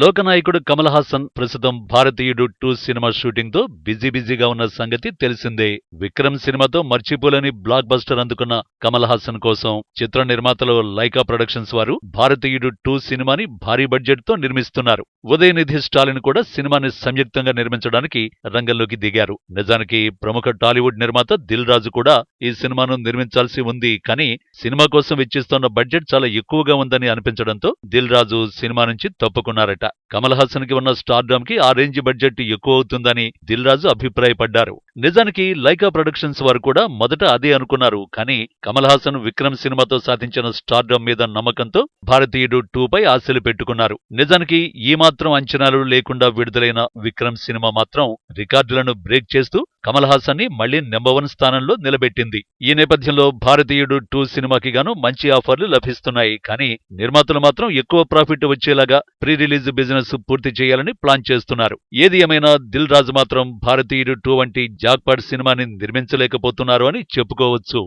లోకనాయకుడు కమల్ హాసన్ ప్రస్తుతం భారతీయుడు two cinema షూటింగ్తో busy బిజీగా ఉన్న సంగతి తెలిసిందే. విక్రమ్ సినిమాతో మర్చిపోలేని బ్లాక్ బస్టర్ అందుకున్న కమల్ హాసన్ కోసం చిత్ర నిర్మాతలు లైకా ప్రొడక్షన్స్ వారు భారతీయుడు టూ సినిమాని భారీ బడ్జెట్తో నిర్మిస్తున్నారు. ఉదయనిధి స్టాలిన్ కూడా సినిమాని సంయుక్తంగా నిర్మించడానికి రంగంలోకి దిగారు. నిజానికి ప్రముఖ టాలీవుడ్ నిర్మాత దిల్ రాజు కూడా ఈ సినిమాను నిర్మించాల్సి ఉంది కానీ సినిమా కోసం వెచ్చిస్తోన్న బడ్జెట్ చాలా ఎక్కువగా ఉందని అనిపించడంతో దిల్ రాజు సినిమా నుంచి తప్పుకున్నారట. కమల్ హాసన్కి ఉన్న స్టార్డమ్కి ఆ రేంజ్ బడ్జెట్ ఎక్కువ అవుతుందని దిల్ రాజు అభిప్రాయపడ్డారు. నిజానికి లైకా ప్రొడక్షన్స్ వారు కూడా మొదట అదే అనుకున్నారు. కానీ కమల్ హాసన్ విక్రమ్ సినిమాతో సాధించిన స్టార్డమ్ మీద నమ్మకంతో భారతీయుడు టూ పై ఆశలు పెట్టుకున్నారు. నిజానికి ఈ మాత్రం అంచనాలు లేకుండా విడుదలైన విక్రమ్ సినిమా మాత్రం రికార్డులను బ్రేక్ చేస్తూ కమల్ హాసన్ని మళ్ళీ నెంబర్ వన్ స్థానంలో నిలబెట్టింది. ఈ నేపథ్యంలో భారతీయుడు టూ సినిమాకి గాను మంచి ఆఫర్లు లభిస్తున్నాయి. కానీ నిర్మాతలు మాత్రం ఎక్కువ ప్రాఫిట్ వచ్చేలాగా ప్రీ రిలీజ్ బిజినెస్ పూర్తి చేయాలని ప్లాన్ చేస్తున్నారు. ఏది ఏమైనా దిల్ రాజు మాత్రం భారతీయుడు టూ వంటి జాక్పాట్ సినిమాని నిర్మించలేకపోతున్నారు అని చెప్పుకోవచ్చు.